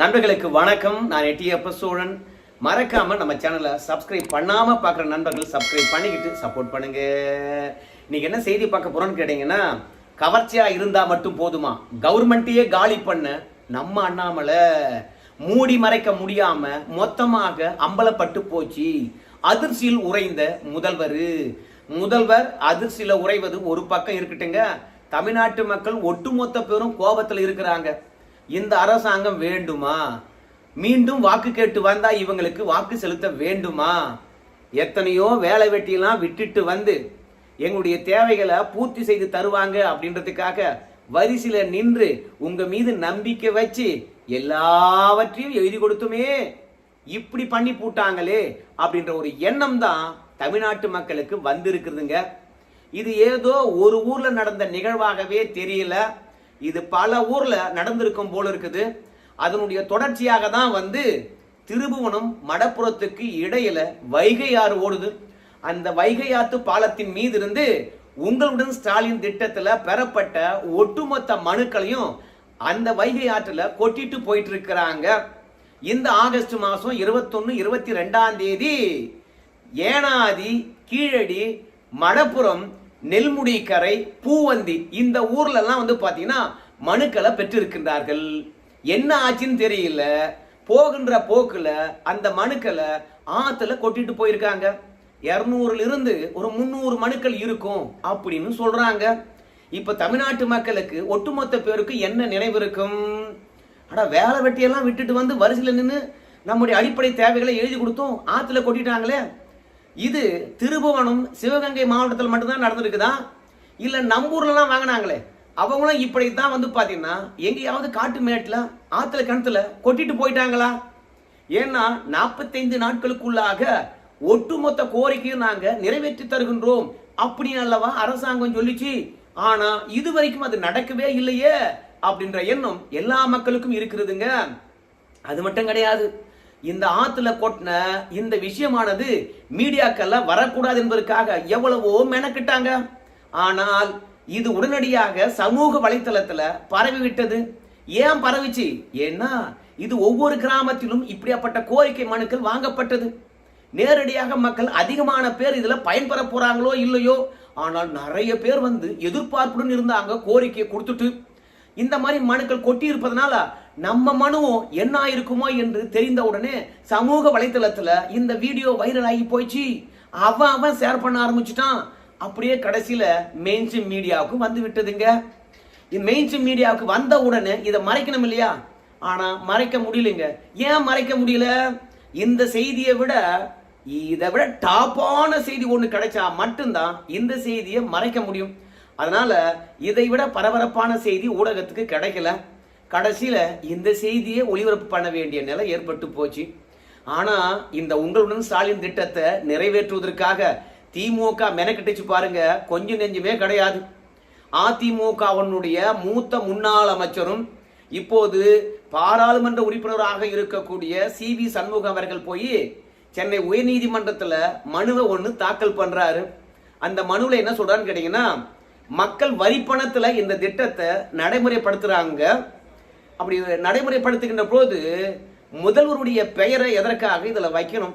நண்பர்களுக்கு வணக்கம். நான் எட்டியப்ப சோழன். மறக்காம நம்ம சேனலை சப்ஸ்கிரைப் பண்ணாம பார்க்குற நண்பர்கள் சப்ஸ்கிரைப் பண்ணிக்கிட்டு சப்போர்ட் பண்ணுங்க. இன்னைக்கு என்ன செய்தி பார்க்க போறோம்னு கேட்டீங்கன்னா கவர்ச்சியா இருந்தா மட்டும் போதுமா? கவர்மெண்ட்டையே காலி பண்ண நம்ம அண்ணாமலை மூடி மறைக்க முடியாம மொத்தமாக அம்பலப்பட்டு போச்சு. அதிர்ச்சியில் உறைந்த முதல்வர். முதல்வர் அதிர்ச்சியில உறைவது ஒரு பக்கம் இருக்கட்டுங்க. தமிழ்நாட்டு மக்கள் ஒட்டுமொத்த பேரும் கோபத்தில் இருக்கிறாங்க. இந்த அரசாங்கம் வேண்டுமா? மீண்டும் வாக்கு கேட்டு வந்தா இவங்களுக்கு வாக்கு செலுத்த வேண்டுமா? எத்தனையோ வேலை வெட்டியெல்லாம் விட்டுட்டு வந்து எங்களுடைய தேவைகளை பூர்த்தி செய்து தருவாங்க அப்படின்றதுக்காக வரிசையில நின்று உங்க மீது நம்பிக்கை வச்சு எல்லாவற்றையும் எழுதி கொடுத்துமே. இப்படி பண்ணி போட்டாங்களே அப்படின்ற ஒரு எண்ணம் தான் தமிழ்நாட்டு மக்களுக்கு வந்திருக்குதுங்க இது ஏதோ ஒரு ஊர்ல நடந்த நிகழ்வாகவே தெரியல. இது பல ஊர்ல நடந்திருக்கும் போல இருக்குது. அதனுடைய தொடர்ச்சியாக தான் வந்து திருபுவனம் மடப்புறத்துக்கு இடையில வைகை ஆறு ஓடுது. அந்த வைகை ஆத்து பாலத்தின் மீது இருந்து உங்களுடன் ஸ்டாலின் திட்டத்துல பெறப்பட்ட ஒட்டுமொத்த மனுக்களையும் அந்த வைகை ஆற்றுல கொட்டிட்டு போயிட்டு இருக்கிறாங்க இந்த ஆகஸ்ட் மாசம் இருபத்தொன்னு இருபத்தி ரெண்டாம் தேதி ஏனாதி கீழடி மடப்புறம் நெல்முடிக்கரை பூவந்தி இந்த ஊர்லலாம் வந்து பார்த்தீங்கன்னா மனுக்களை பெற்றிருக்கின்றார்கள். என்ன ஆச்சுன்னு தெரியல. போகின்ற போக்கில் அந்த மனுக்களை ஆற்றுல கொட்டிட்டு போயிருக்காங்க. இரநூறுலிருந்து ஒரு முந்நூறு மனுக்கள் இருக்கும் அப்படின்னு சொல்கிறாங்க இப்போ தமிழ்நாட்டு மக்களுக்கு ஒட்டுமொத்த பேருக்கு என்ன நினைவு இருக்கும்? ஆனால் வேலை வெட்டியெல்லாம் விட்டுட்டு வந்து வரிசையில் நின்று நம்முடைய அடிப்படை தேவைகளை எழுதி கொடுத்தோம் ஆற்றுல கொட்டிட்டாங்களே. இது திருபுவனம் சிவகங்கை மாவட்டத்தில் மட்டும்தான் நடந்திருக்குதா? இல்ல நம்பூர்லலாம் வாங்கினாங்களே அவங்களும் இப்படித்தான் வந்து பாத்தீங்கன்னா எங்கேயாவது காட்டு மேட்டில் ஆத்துல கிணத்துல கொட்டிட்டு போயிட்டாங்களா? ஏன்னா நாற்பத்தைந்து நாட்களுக்குள்ளாக ஒட்டுமொத்த கோரிக்கையும் நாங்க நிறைவேற்றி தருகின்றோம் அப்படின்னு அல்லவா அரசாங்கம் சொல்லிச்சு. ஆனா இது வரைக்கும் அது நடக்கவே இல்லையே அப்படின்ற எண்ணம் எல்லா மக்களுக்கும் இருக்கிறதுங்க. அது மட்டும் கிடையாது. இந்த ஆத்துல கொட்டின இந்த விஷயமானது மீடியாக்கள்ல வரக்கூடாது என்பதற்காக எவ்வளவோ மெனக்கிட்டாங்க. ஆனால் இது உடனடியாக சமூக வலைத்தளத்துல பரவி விட்டது ஏன் பரவிச்சு? ஏன்னா இது ஒவ்வொரு கிராமத்திலும் இப்படியாப்பட்ட கோரிக்கை மனுக்கள் வாங்கப்பட்டது. நேரடியாக மக்கள் அதிகமான பேர் இதுல பயன்பெற போறாங்களோ இல்லையோ? ஆனால் நிறைய பேர் வந்து எதிர்பார்ப்புடன் இருந்தாங்க கோரிக்கையை கொடுத்துட்டு. இந்த மாதிரி மனுக்கள் கொட்டி இருப்பதனால நம்ம மனுவும் என்ன ஆயிருக்குமோ என்று தெரிந்த உடனே சமூக வலைத்தளத்துல இந்த வீடியோ வைரல் ஆகி போயிடுச்சு. அவன் அவன் ஷேர் பண்ண ஆரம்பிச்சுட்டான். அப்படியே கடைசியில மெயின்ஸ்ட்ரீம் மீடியாவுக்கு வந்து விட்டதுங்க. மெயின்ஸ்ட்ரீம் மீடியாவுக்கு வந்த உடனே இதை மறைக்கணும் இல்லையா? ஆனா மறைக்க முடியலங்க. ஏன் மறைக்க முடியல? இந்த செய்தியை விட இதை விட டாப்பான செய்தி ஒன்று கிடைச்சா மட்டும்தான் இந்த செய்தியை மறைக்க முடியும். அதனால இதை விட பரபரப்பான செய்தி ஊடகத்துக்கு கிடைக்கல. கடைசியில் இந்த செய்தியை ஒளிபரப்பு பண்ண வேண்டிய நிலை ஏற்பட்டு போச்சு. ஆனா இந்த உங்களுடன் ஸ்டாலின் திட்டத்தை நிறைவேற்றுவதற்காக திமுக மெனக்கிட்டுச்சு பாருங்க கொஞ்சம் நெஞ்சுமே கிடையாது. அதிமுகவனுடைய மூத்த முன்னாள் அமைச்சரும் இப்போது பாராளுமன்ற உறுப்பினராக இருக்கக்கூடிய சி வி சண்முகம் அவர்கள் போய் சென்னை உயர்நீதிமன்றத்தில் மனுவை ஒன்று தாக்கல் பண்ணுறாரு அந்த மனுவில் என்ன சொல்கிறான்னு கேட்டிங்கன்னா மக்கள் வரிப்பணத்தில் இந்த திட்டத்தை நடைமுறைப்படுத்துகிறாங்க அப்படி நடைமுறைப்படுத்துகின்ற போது முதல்வருடைய பெயரை எதற்காக இதில் வைக்கணும்?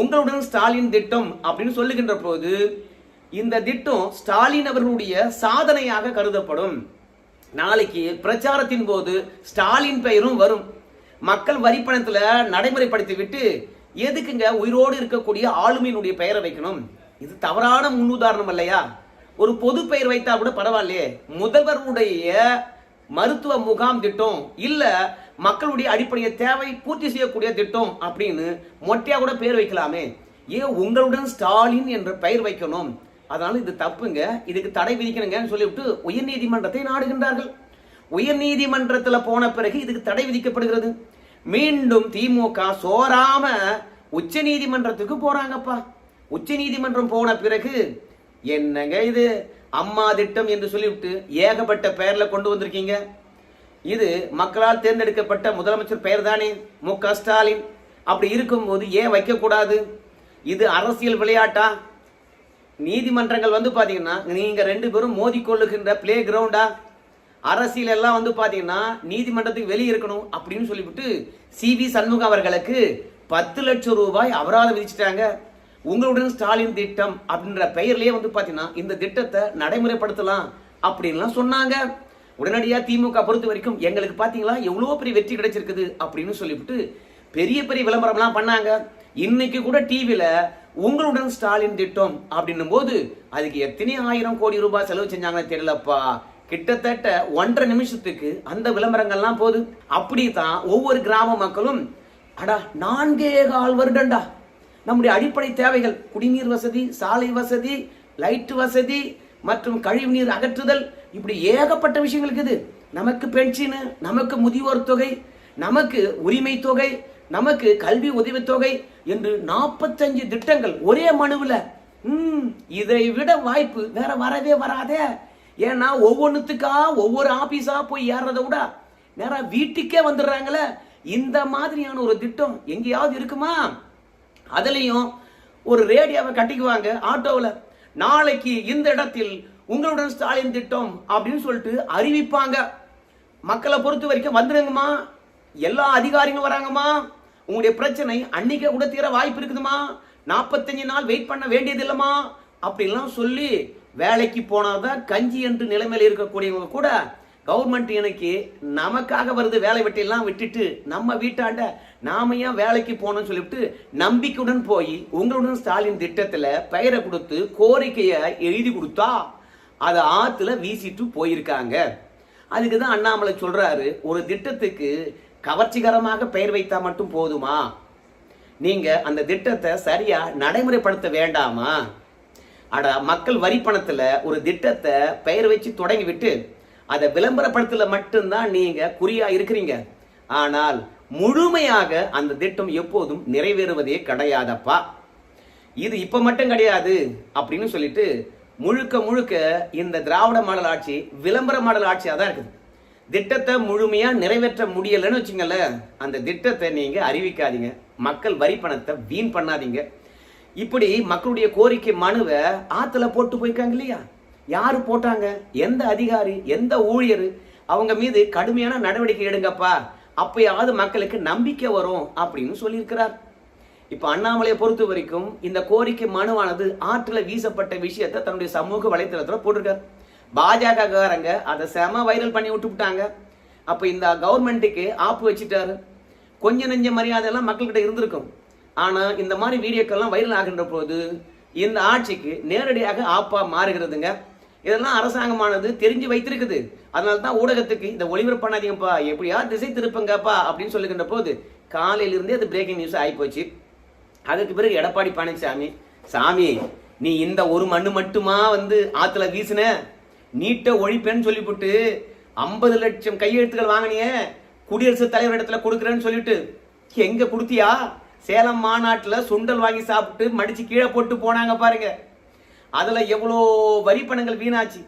உங்களுடன் ஸ்டாலின் திட்டம் அப்படின்னு சொல்லுகின்ற போது இந்த திட்டம் ஸ்டாலின் அவர்களுடைய சாதனையாக கருதப்படும். நாளைக்கு பிரச்சாரத்தின் போது ஸ்டாலின் பெயரும் வரும். மக்கள் வரிப்பணத்தில் நடைமுறைப்படுத்தி விட்டு எதுக்குங்க உயிரோடு இருக்கக்கூடிய ஆளுமையினுடைய பெயரை வைக்கணும்? இது தவறான முன்னுதாரணம் இல்லையா ஒரு பொது பெயர் வைத்தா கூட பரவாயில்லையே. முதல்வருடைய மருத்துவ முகாம் திட்டம் இல்ல மக்களுடைய அடிப்படைய தேவை பூர்த்தி செய்யக்கூடிய திட்டம் அப்படின்னு மொட்டையா கூட பெயர் வைக்கலாமே. ஏன் உங்களுடன் ஸ்டாலின் என்ற பெயர் வைக்கணும். அதனால இது தப்புங்க. இதுக்கு தடை விதிக்கணுங்கன்னு சொல்லிவிட்டு உயர் நீதிமன்றத்தை நாடுகின்றார்கள். உயர் நீதிமன்றத்துல போன பிறகு இதுக்கு தடை விதிக்கப்படுகிறது. மீண்டும் திமுக சோராம உச்ச நீதிமன்றத்துக்கு போறாங்கப்பா. உச்ச நீதிமன்றம் போன பிறகு என்னங்க இது? அம்மா திட்டம் என்று சொல்லிவிட்டு ஏகப்பட்ட பெயரில் கொண்டு வந்திருக்கீங்க. இது மக்களால் தேர்ந்தெடுக்கப்பட்ட முதலமைச்சர் பெயர் தானே மு. க. ஸ்டாலின். அப்படி இருக்கும்போது ஏன் வைக்கக்கூடாது? இது அரசியல் விளையாட்டா? நீதிமன்றங்கள் வந்து பார்த்தீங்கன்னா நீங்கள் ரெண்டு பேரும் மோதி கொள்ளுகின்ற பிளே கிரவுண்டா அரசியல் எல்லாம் வந்து பார்த்தீங்கன்னா நீதிமன்றத்துக்கு வெளியே இருக்கணும் அப்படின்னு சொல்லிவிட்டு சி. வி. சண்முகம் அவர்களுக்கு பத்து லட்சம் ரூபாய் அபராதம் விதிச்சிட்டாங்க. உங்களுடன் ஸ்டாலின் திட்டம் அப்படின்ற பெயர்லேயே வந்து பார்த்தீங்கன்னா இந்த திட்டத்தை நடைமுறைப்படுத்தலாம் அப்படின்லாம் சொன்னாங்க. உடனடியாக திமுக பொறுத்த வரைக்கும் எங்களுக்கு பார்த்தீங்களா எவ்வளோ பெரிய வெற்றி கிடைச்சிருக்குது அப்படின்னு சொல்லிவிட்டு பெரிய பெரிய விளம்பரம்லாம் பண்ணாங்க. இன்னைக்கு கூட டிவியில் உங்களுடன் ஸ்டாலின் திட்டம் அப்படின்னும் போது அதுக்கு எத்தனை ஆயிரம் கோடி ரூபாய் செலவு செஞ்சாங்கன்னு தெரியலப்பா. கிட்டத்தட்ட ஒன்றரை நிமிஷத்துக்கு அந்த விளம்பரங்கள்லாம் போகுது. அப்படித்தான் ஒவ்வொரு கிராம மக்களும் அடா நான்கே கால் வருடண்டா நம்முடைய அடிப்படை தேவைகள் குடிநீர் வசதி சாலை வசதி லைட் வசதி மற்றும் கழிவுநீர் அகற்றுதல். இப்படி ஏகப்பட்ட விஷயங்கள் இருக்குது நமக்கு பென்ஷனு நமக்கு முதியோர் தொகை நமக்கு உரிமை தொகை நமக்கு கல்வி உதவித்தொகை என்று நாற்பத்தஞ்சு திட்டங்கள் ஒரே மனுவில். ம் இதை விட வாய்ப்பு வேற வரவே வராதே. ஏன்னா ஒவ்வொன்றுத்துக்கா ஒவ்வொரு ஆபீஸா போய் ஏறத விட நேரா வீட்டுக்கே வந்துடுறாங்களே. இந்த மாதிரியான ஒரு திட்டம் எங்கேயாவது இருக்குமா? அதுலேயும் ஒரு ரேடியோவை கட்டிக்குவாங்க ஆட்டோவில். நாளைக்கு இந்த இடத்தில் உங்களுடன் ஸ்டாலின் திட்டம் அப்படின்னு சொல்லிட்டு அறிவிப்பாங்க. மக்களை பொறுத்த வரைக்கும் வந்துடுங்கம்மா எல்லா அதிகாரிகளும் வராங்கம்மா. உங்களுடைய பிரச்சனை அன்னைக்கே கூட தீர வாய்ப்பு இருக்குதுமா நாற்பத்தஞ்சு நாள் வெயிட் பண்ண வேண்டியது இல்லைம்மா அப்படிலாம் சொல்லி வேலைக்கு போனாதான் கஞ்சி என்று நிலைமையில் இருக்கக்கூடியவங்க கூட கவர்மெண்ட் எனக்கு நமக்காக வருது வேலை வெட்டியெல்லாம் விட்டுட்டு நம்ம வீட்டாண்ட நாம ஏன் வேலைக்கு போகணும்னு சொல்லிவிட்டு நம்பிக்கையுடன் போய் உங்களுடன் ஸ்டாலின் திட்டத்தில் பெயரை கொடுத்து கோரிக்கையை எழுதி கொடுத்தா அதை ஆற்றுல வீசிட்டு போயிருக்காங்க. அதுக்கு தான் அண்ணாமலை சொல்கிறாரு ஒரு திட்டத்துக்கு கவர்ச்சிகரமாக பெயர் வைத்தா மட்டும் போதுமா? நீங்கள் அந்த திட்டத்தை சரியாக நடைமுறைப்படுத்த வேண்டாமா? அட மக்கள் வரி பணத்தில் ஒரு திட்டத்தை பெயர் வச்சு தொடங்கி விட்டு அதை விளம்பரப்படுத்தல மட்டும்தான் நீங்க குறியா இருக்கிறீங்க. ஆனால் முழுமையாக அந்த திட்டம் எப்போதும் நிறைவேறுவதே கிடையாதப்பா. இது இப்ப மட்டும் கிடையாது அப்படின்னு சொல்லிட்டு முழுக்க முழுக்க இந்த திராவிட மாடல் ஆட்சி விளம்பர மாடல் ஆட்சியாக தான் இருக்குது. திட்டத்தை முழுமையா நிறைவேற்ற முடியலன்னு வச்சுங்களேன் அந்த திட்டத்தை நீங்க அறிவிக்காதீங்க. மக்கள் வரி பணத்தை வீண் பண்ணாதீங்க. இப்படி மக்களுடைய கோரிக்கை மனுவை ஆத்துல போட்டு போயிருக்காங்க இல்லையா? யார் போட்டாங்க? எந்த அதிகாரி? எந்த ஊழியர்? அவங்க மீது கடுமையான நடவடிக்கை எடுங்கப்பா. அப்பயாவது மக்களுக்கு நம்பிக்கை வரும் அப்படின்னு சொல்லியிருக்கிறார். இப்போ அண்ணாமலையை பொறுத்த வரைக்கும் இந்த கோரிக்கை மனுவானது ஆற்றுல வீசப்பட்ட விஷயத்தை தன்னுடைய சமூக வலைத்தளத்தில் போட்டிருக்காரு. பாஜகக்காரங்க அதை செம வைரல் பண்ணி விட்டுவிட்டாங்க அப்போ இந்த கவர்மெண்ட்டுக்கு ஆப்பு வச்சுட்டாரு. கொஞ்ச நெஞ்ச மரியாதையெல்லாம் மக்கள்கிட்ட இருந்திருக்கும். ஆனால் இந்த மாதிரி வீடியோக்கெல்லாம் வைரல் ஆகின்ற போது இந்த ஆட்சிக்கு நேரடியாக ஆப்பாக மாறுகிறதுங்க. இதெல்லாம் அரசாங்கமானது தெரிஞ்சு வைத்திருக்குது. அதனால தான் ஊடகத்துக்கு இந்த ஒளிபரப்பு பண்ணாதீங்கப்பா எப்படியா திசை திருப்புங்கப்பா அப்படின்னு சொல்லுகின்ற போது காலையிலிருந்தே அது பிரேக்கிங் நியூஸ் ஆகி போச்சு. அதுக்கு பிறகு எடப்பாடி பழனிசாமி சாமி நீ இந்த ஒரு மண்ணு மட்டுமா வந்து ஆத்துல வீசுன? நீட்ட ஒழிப்பேன்னு சொல்லிவிட்டு ஐம்பது லட்சம் கையெழுத்துக்கள் வாங்கினியே. குடியரசுத் தலைவர் இடத்துல கொடுக்குறேன்னு சொல்லிட்டு எங்க கொடுத்தியா? சேலம் மாநாட்டில் சுண்டல் வாங்கி சாப்பிட்டு மடிச்சு கீழே போட்டு போனாங்க பாருங்க. அதில் எவ்வளோ வரி பணங்கள் வீணாச்சு?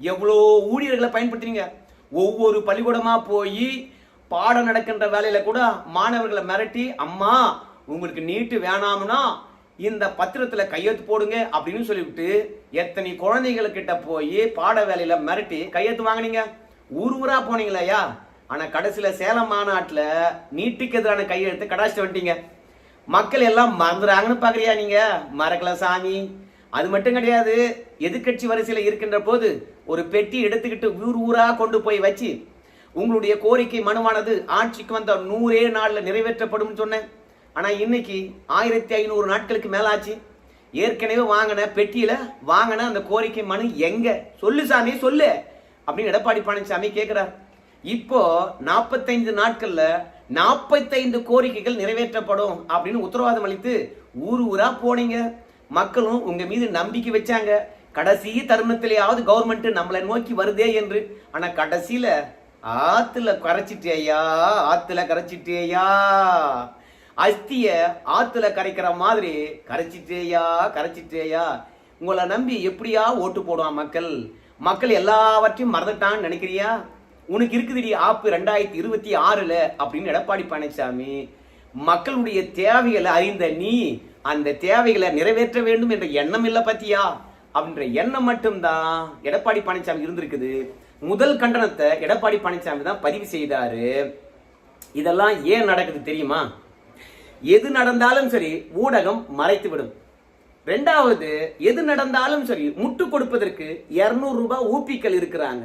எவ்வளோ ஊழியர்களை பயன்படுத்துறீங்க ஒவ்வொரு பள்ளிக்கூடமாக போய் பாடம் நடக்கின்ற வேலையில் கூட மாணவர்களை மிரட்டி அம்மா உங்களுக்கு நீட்டு வேணாம்னா இந்த பத்திரத்தில் கையெழுத்து போடுங்க அப்படின்னு சொல்லிவிட்டு எத்தனை குழந்தைகளுக்கிட்ட போய் பாட வேலையில் மிரட்டி கையெழுத்து வாங்கினீங்க? ஊர் ஊரா போனீங்களையா ஆனால் கடைசியில் சேலம் மாநாட்டில் நீட்டுக்கு எதிரான கையெழுத்து கடாச்சிட்டு வந்துட்டீங்க. மக்கள் எல்லாம் மறந்துறாங்கன்னு பார்க்குறியா நீங்கள் மறக்கல சாமி. அது மட்டும் கிடையாது எதிர்க்கட்சி வரிசையில் இருக்கின்ற போது ஒரு பெட்டி எடுத்துக்கிட்டு ஊர் ஊரா கொண்டு போய் வச்சு உங்களுடைய கோரிக்கை மனுவானது ஆட்சிக்கு வந்த நூறே நாளில் நிறைவேற்றப்படும் சொன்னேன். ஆனால் இன்னைக்கு ஆயிரத்தி ஐநூறு நாட்களுக்கு மேலாச்சு. ஏற்கனவே வாங்கின பெட்டியில் வாங்கின அந்த கோரிக்கை மனு எங்க? சொல்லு சாமி சொல்லு! அப்படின்னு எடப்பாடி பழனிசாமி கேட்குறார் இப்போ நாற்பத்தைந்து நாட்களில் நாற்பத்தைந்து கோரிக்கைகள் நிறைவேற்றப்படும் அப்படின்னு உத்தரவாதம் அளித்து ஊர் ஊரா போனீங்க. மக்களும் உங்க மீது நம்பிக்கை வச்சாங்க. கடைசி தருணத்திலேயாவது கவர்மெண்ட் நம்மளை நோக்கி வருதே என்று. ஆனா கடைசியில ஆத்துல கரைச்சிட்டேயா ஆத்துல கரைச்சிட்டேயா அஸ்திய ஆத்துல கரைக்கிற மாதிரி கரைச்சிட்டேயா கரைச்சிட்டேயா உங்களை நம்பி எப்படியா ஓட்டு போடுவான் மக்கள்? மக்கள் எல்லாவற்றையும் மறந்துட்டான்னு நினைக்கிறியா? உனக்கு இருக்குதுடி ஆப்பு ரெண்டாயிரத்தி இருபத்தி ஆறுல அப்படின்னு எடப்பாடி பழனிசாமி. மக்களுடைய தேவைகளை அறிந்த நீ அந்த தேவைகளை நிறைவேற்ற வேண்டும் என்ற எண்ணம் இல்லை பத்தியா? அப்படின்ற எண்ணம் மட்டும்தான் எடப்பாடி பழனிசாமி இருந்திருக்குது. முதல் கண்டனத்தை எடப்பாடி பழனிசாமி தான் பதிவு செய்தாரு. இதெல்லாம் ஏன் நடக்குது தெரியுமா? எது நடந்தாலும் சரி ஊடகம் மறைத்துவிடும். ரெண்டாவது எது நடந்தாலும் சரி முட்டு கொடுப்பதற்கு 200 ரூபாய் ஊப்பிக்கள் இருக்கிறாங்க.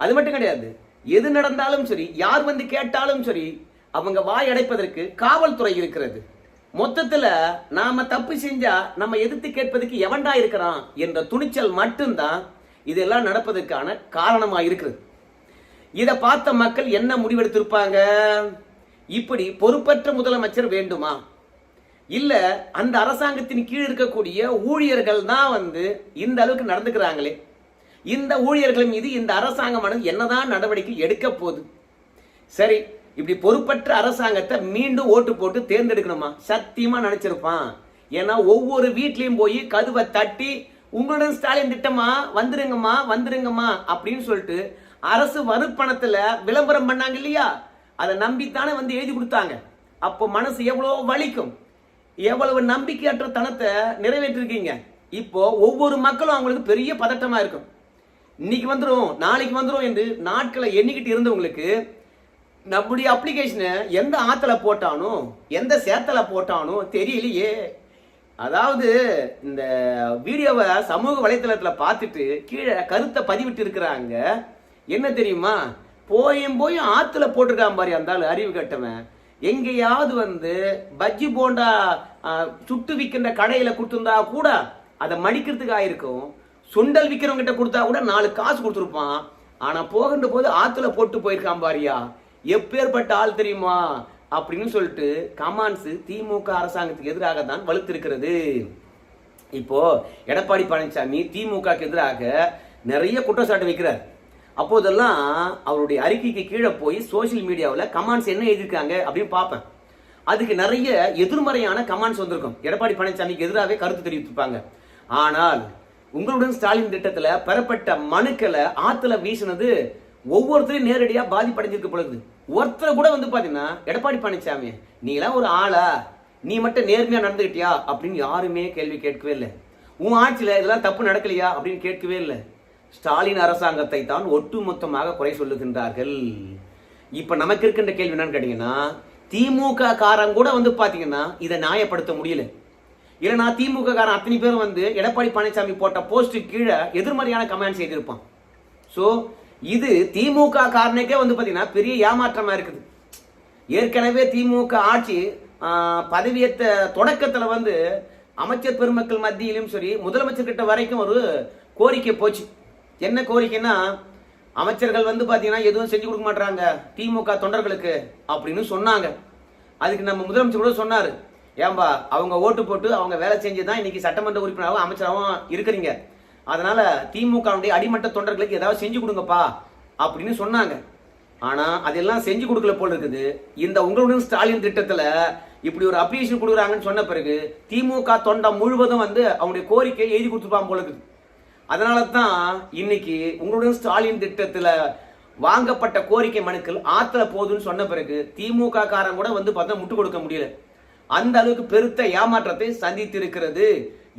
அது மட்டும் கிடையாது. எது நடந்தாலும் சரி யார் வந்து கேட்டாலும் சரி அவங்க வாய் அடைப்பதற்கு காவல்துறை இருக்கிறது. மொத்தத்துல நாம தப்பு செஞ்சா நம்ம எதிர்த்து கேட்பதற்கு எவன்டா இருக்கிறான் என்ற துணிச்சல் மட்டும்தான் இதெல்லாம் நடப்பதற்கான காரணமா இருக்குது இதை பார்த்த மக்கள் என்ன முடிவெடுத்திருப்பாங்க? இப்படி பொறுப்பற்ற முதலமைச்சர் வேண்டுமா? இல்ல அந்த அரசாங்கத்தின் கீழ் இருக்கக்கூடிய ஊழியர்கள் தான் வந்து இந்த அளவுக்கு நடந்துக்கிறாங்களே? இந்த ஊழியர்கள் மீது இந்த அரசாங்கமானது என்னதான் நடவடிக்கை எடுக்க போகுது? சரி இப்படி பொறுப்பற்ற அரசாங்கத்தை மீண்டும் ஓட்டு போட்டு தேர்ந்தெடுக்கணுமா? சத்தியமா நினைச்சிருப்பான். ஏன்னா ஒவ்வொரு வீட்லயும் போய் கதுவை தட்டி உங்களுடன் ஸ்டாலின் திட்டமா? வந்துருங்கம்மா வந்துருங்கம்மா அப்படின்னு சொல்லிட்டு அரசு வறுப்பணத்துல விளம்பரம் பண்ணாங்க இல்லையா? அதை நம்பித்தானே வந்து எழுதி கொடுத்தாங்க. அப்போ மனசு எவ்வளவு வலிக்கும். எவ்வளவு நம்பிக்கையற்ற தனத்தை நிறைவேற்றிருக்கீங்க. இப்போ ஒவ்வொரு மக்களும் அவங்களுக்கு பெரிய பதட்டமா இருக்கும். இன்னைக்கு வந்துடும் நாளைக்கு வந்துடும் என்று நாட்களை எண்ணிக்கிட்டு இருந்தவங்களுக்கு நம்முடைய அப்ளிகேஷனை எந்த ஆற்றுல போட்டானோ எந்த சேத்துல போட்டானோ தெரியலையே. அதாவது இந்த வீடியோவை சமூக வலைத்தளத்தில் பார்த்துட்டு கீழே கருத்தை பதிவிட்டு இருக்கிறாங்க. என்ன தெரியுமா? போயும் போய் ஆற்றுல போட்டிருக்கான் பாரு அந்தாலும் அறிவு கட்டவன். எங்கேயாவது வந்து பஜ்ஜி போண்டா சுட்டு விற்கின்ற கடையில் கொடுத்துருந்தா கூட அதை மடிக்கிறதுக்கு ஆயிருக்கும் சுண்டல் விற்கிறவங்கிட்ட கொடுத்தா கூட நாலு காசு கொடுத்துருப்பான். ஆனால் போகின்ற போது ஆற்றுல போட்டு போயிருக்கான் பாரியா. எப்பேற்பட்ட ஆள் தெரியுமா? அப்படின்னு சொல்லிட்டு கமான்ஸ் திமுக அரசாங்கத்துக்கு எதிராக தான் வலுத்திருக்கிறது. இப்போ எடப்பாடி பழனிசாமி திமுகக்கு எதிராக நிறைய குற்றச்சாட்டு வைக்கிறார். அப்போதெல்லாம் அவருடைய அறிக்கைக்கு கீழே போய் சோஷியல் மீடியாவில் கமாண்ட்ஸ் என்ன எழுதியிருக்காங்க அப்படின்னு பார்ப்பேன். அதுக்கு நிறைய எதிர்மறையான கமெண்ட்ஸ் வந்திருக்கும். எடப்பாடி பழனிசாமிக்கு எதிராகவே கருத்து தெரிவித்திருப்பாங்க. ஆனால் உங்களுடன் ஸ்டாலின் திட்டத்தில் பெறப்பட்ட மனுக்களை ஆத்துல வீசினது ஒவ்வொருத்தரையும் நேரடியாக பாதிப்படைஞ்சிருக்க பொழுது ஒருத்தர் கூட வந்து பார்த்தீங்கன்னா எடப்பாடி பழனிசாமி நீலாம் ஒரு ஆளா? நீ மட்டும் நேர்மையாக நடந்துக்கிட்டியா அப்படின்னு யாருமே கேள்வி கேட்கவே இல்லை. உன் ஆட்சியில் இதெல்லாம் தப்பு நடக்கலையா? அப்படின்னு கேட்கவே இல்லை. ஸ்டாலின் அரசாங்கத்தை தான் ஒட்டுமொத்தமாக குறை சொல்லுகின்றார்கள். இப்போ நமக்கு இருக்கின்ற கேள்வி என்னன்னு கேட்டிங்கன்னா திமுக காரன் கூட வந்து பார்த்தீங்கன்னா இதை நியாயப்படுத்த முடியல. இல்லைனா திமுக காரன் அத்தனை பேரும் வந்து எடப்பாடி பழனிசாமி போட்ட போஸ்ட்டு கீழே எதிர்மறையான கமெண்ட்ஸ் செய்திருப்பான். ஸோ இது திமுக காரனுக்கே வந்து பார்த்தீங்கன்னா பெரிய ஏமாற்றமாக இருக்குது. ஏற்கனவே திமுக ஆட்சி பதவியேற்ற தொடக்கத்தில் வந்து அமைச்சர் பெருமக்கள் மத்தியிலும் சரி முதலமைச்சர் கிட்ட வரைக்கும் ஒரு கோரிக்கை போச்சு. என்ன கோரிக்கைன்னா அமைச்சர்கள் வந்து பார்த்தீங்கன்னா எதுவும் செஞ்சு கொடுக்க மாட்டாங்க திமுக தொண்டர்களுக்கு அப்படின்னு சொன்னாங்க. அதுக்கு நம்ம முதலமைச்சர் கூட சொன்னார். ஏன்பா அவங்க ஓட்டு போட்டு அவங்க வேலை செஞ்சு தான் இன்னைக்கு சட்டமன்ற உறுப்பினராகவும் அமைச்சராகவும் இருக்கிறீங்க. அதனால திமுகவுடைய அடிமட்ட தொண்டர்களுக்கு ஏதாவது செஞ்சு கொடுங்கப்பா அப்படின்னு சொன்னாங்க. ஆனா அதெல்லாம் செஞ்சு கொடுக்கல போல இருக்குது. இந்த உங்களுடன் ஸ்டாலின் திட்டத்துல இப்படி ஒரு அப்ரிசியேஷன் கொடுக்குறாங்கன்னு சொன்ன பிறகு திமுக தொண்டம் முழுவதும் வந்து அவங்களுடைய கோரிக்கையை எழுதி கொடுத்துருப்பாங்க போல இருக்குது. அதனால தான் இன்னைக்கு உங்களுடன் ஸ்டாலின் திட்டத்துல வாங்கப்பட்ட கோரிக்கை மனுக்கள் ஆத்துல போதுன்னு சொன்ன பிறகு திமுக காரன் கூட வந்து பார்த்தா முட்டு கொடுக்க முடியல. அந்த அளவுக்கு பெருத்த ஏமாற்றத்தை சந்தித்திருக்கிறது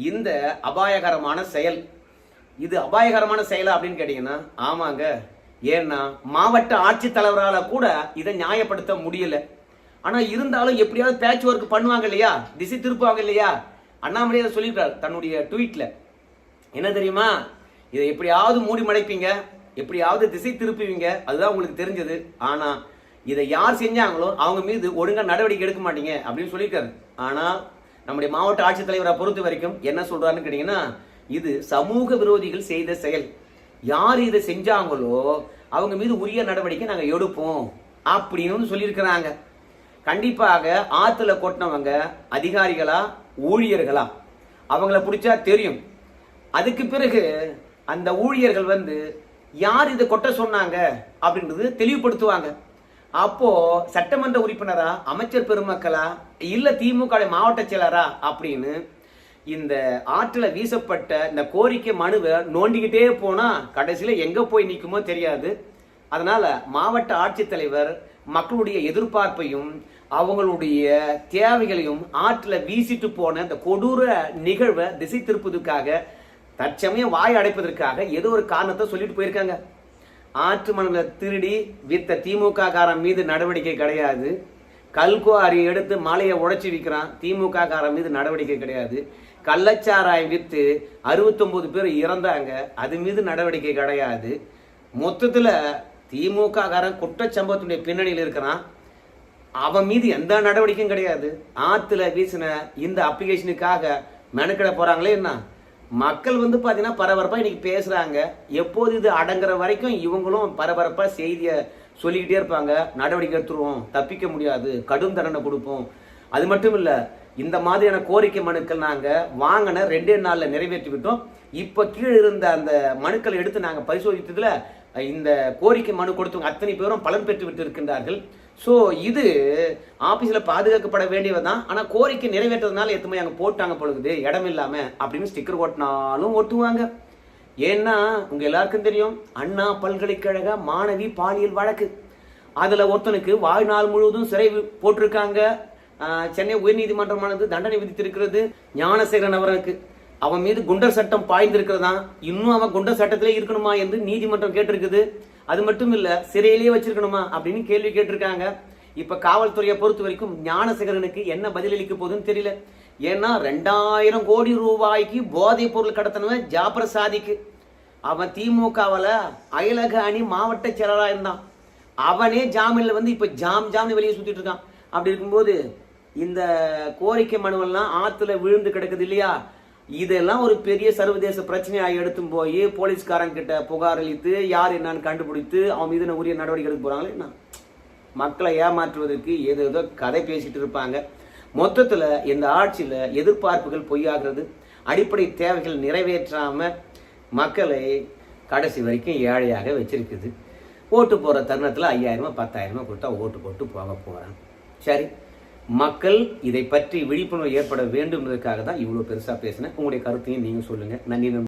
இந்த அபாயகரமான செயல். இது அபாயகரமான செயலா அப்படின்னு கேட்டீங்கன்னா ஆமாங்க. ஏன்னா மாவட்ட ஆட்சித்தலைவரால் கூட இதை நியாயப்படுத்த முடியல. ஆனா இருந்தாலும் எப்படியாவது பேட்ச் ஒர்க் பண்ணுவாங்க இல்லையா? திசை திருப்புவாங்க இல்லையா? அண்ணாமலை அதை சொல்லியிருக்காரு தன்னுடைய ட்வீட்ல என்ன தெரியுமா? இதை எப்படியாவது மூடி மடைப்பீங்க எப்படியாவது திசை திருப்புவீங்க அதுதான் உங்களுக்கு தெரிஞ்சது. ஆனா இதை யார் செஞ்சாங்களோ அவங்க மீது ஒழுங்காக நடவடிக்கை எடுக்க மாட்டீங்க அப்படின்னு சொல்லியிருக்காரு. ஆனால் நம்முடைய மாவட்ட ஆட்சித்தலைவரை பொறுத்த வரைக்கும் என்ன சொல்கிறாருன்னு கேட்டிங்கன்னா இது சமூக விரோதிகள் செய்த செயல். யார் இதை செஞ்சாங்களோ அவங்க மீது உரிய நடவடிக்கை நாங்கள் எடுப்போம் அப்படின்னு சொல்லியிருக்கிறாங்க. கண்டிப்பாக ஆற்றுல கொட்டினவங்க அதிகாரிகளா ஊழியர்களா? அவங்கள பிடிச்சா தெரியும். அதுக்கு பிறகு அந்த ஊழியர்கள் வந்து யார் இதை கொட்ட சொன்னாங்க? அப்படின்றது தெளிவுபடுத்துவாங்க. அப்போ சட்டமன்ற உறுப்பினரா அமைச்சர் பெருமக்களா இல்ல திமுக மாவட்ட செயலரா அப்படின்னு இந்த ஆற்றில் வீசப்பட்ட இந்த கோரிக்கை மனுவை நோண்டிக்கிட்டே போனால் கடைசியில் எங்கே போய் நிற்குமோ தெரியாது. அதனால் மாவட்ட ஆட்சித்தலைவர் மக்களுடைய எதிர்பார்ப்பையும் அவங்களுடைய தேவைகளையும் ஆற்றில் வீசிட்டு போன இந்த கொடூர நிகழ்வை திசை திருப்பதுக்காக தற்சமயம் வாய் அடைப்பதற்காக ஏதோ ஒரு காரணத்தை சொல்லிட்டு போயிருக்காங்க. ஆற்று மணலை திருடி வித்த திமுக காரன் மீது நடவடிக்கை கிடையாது. கல்குவாரி எடுத்து மலையை உடைச்சி விற்கிறான். திமுக காரன் மீது நடவடிக்கை கிடையாது. கள்ளச்சாராயம் வித்து அறுபத்தொம்போது பேர் இறந்தாங்க. அது மீது நடவடிக்கை கிடையாது. மொத்தத்தில் திமுக காரன் குற்றச்சம்பவத்துடைய பின்னணியில் இருக்கிறான். அவன் மீது எந்த நடவடிக்கையும் கிடையாது. ஆற்றுல வீசின இந்த அப்ளிகேஷனுக்காக மெனக்கிட போகிறாங்களே என்ன? மக்கள் வந்து பார்த்தீங்கன்னா பரபரப்பாக இன்றைக்கி பேசுகிறாங்க எப்போது இது அடங்குற வரைக்கும் இவங்களும் பரபரப்பாக செய்தியை சொல்லிக்கிட்டே இருப்பாங்க. நடவடிக்கை எடுத்துருவோம். தப்பிக்க முடியாது. கடும் தண்டனை கொடுப்போம். அது மட்டும் இல்லை இந்த மாதிரியான கோரிக்கை மனுக்கள் நாங்கள் வாங்கின ரெண்டே நாளில் நிறைவேற்றி விட்டோம் இப்போ கீழே இருந்த அந்த மனுக்களை எடுத்து நாங்கள் பரிசோதித்ததில் இந்த கோரிக்கை மனு கொடுத்தவங்க அத்தனை பேரும் பலன் பெற்று விட்டு இருக்கின்றார்கள் ஸோ இது ஆஃபீஸில் பாதுகாக்கப்பட வேண்டியதுதான் ஆனால் கோரிக்கை நிறைவேற்றதுனால எத்தனை அங்கே போட்டாங்க பொழுது இடம் இல்லாமல் அப்படின்னு ஸ்டிக்கர் ஓட்டினாலும் ஓட்டுவாங்க. ஏன்னா உங்கள் எல்லாருக்கும் தெரியும் அண்ணா பல்கலைக்கழக மாணவி பாலியல் வழக்கு. அதில் ஒருத்தனுக்கு வாழ்நாள் முழுவதும் சிறை போட்டிருக்காங்க. சென்னை உயர்நீதிமன்றமானது தண்டனை விதித்திருக்கிறது. ஞானசேகரன் அவருக்கு அவன் மீது குண்டர் சட்டம் பாய்ந்திருக்கிறதா? இன்னும் அவன் குண்டர் சட்டத்திலே இருக்கணுமா என்று நீதிமன்றம் கேட்டிருக்குது. அது மட்டும் இல்ல சிறையிலேயே வச்சிருக்கணுமா அப்படின்னு கேள்வி கேட்டிருக்காங்க. இப்ப காவல்துறையை பொறுத்த வரைக்கும் ஞானசேகரனுக்கு என்ன பதிலளிக்க போகுதுன்னு தெரியல. ஏன்னா ரெண்டாயிரம் கோடி ரூபாய்க்கு போதைப் பொருள் கடத்தினவன் ஜாபர் சாதிக்கு. அவன் திமுகவில் அயலக அணி மாவட்ட செயலராக இருந்தான். அவனே ஜாமீனில் வந்து இப்போ ஜாம் ஜாம்னு வெளியே சுற்றிட்டு இருக்கான். அப்படி இருக்கும்போது இந்த கோரிக்கை மனுவெல்லாம் ஆத்துல விழுந்து கிடக்குது இல்லையா? இதெல்லாம் ஒரு பெரிய சர்வதேச பிரச்சனையாக எடுத்தும் போய் போலீஸ்காரங்க கிட்ட புகார் அளித்து யார் என்னன்னு கண்டுபிடித்து அவன் மீது உரிய நடவடிக்கை எடுக்க போறாங்களே என்ன? மக்களை ஏமாற்றுவதற்கு ஏதோ ஏதோ கதை பேசிட்டு இருப்பாங்க. மொத்தத்தில் இந்த ஆட்சியில் எதிர்பார்ப்புகள் பொய்யாகிறது. அடிப்படை தேவைகள் நிறைவேற்றாமல் மக்களை கடைசி வரைக்கும் ஏழையாக வச்சிருக்குது. ஓட்டு போகிற தருணத்தில் ஐயாயிரமா பத்தாயிரமா கொடுத்தா ஓட்டு போட்டு போக போகிறான் சரி. மக்கள் இதை பற்றி விழிப்புணர்வு ஏற்பட வேண்டும் என்பதற்காக தான் இவ்வளவு பெருசா பேசினேன். உங்களுடைய கருத்தையும் நீங்க சொல்லுங்க. நன்றி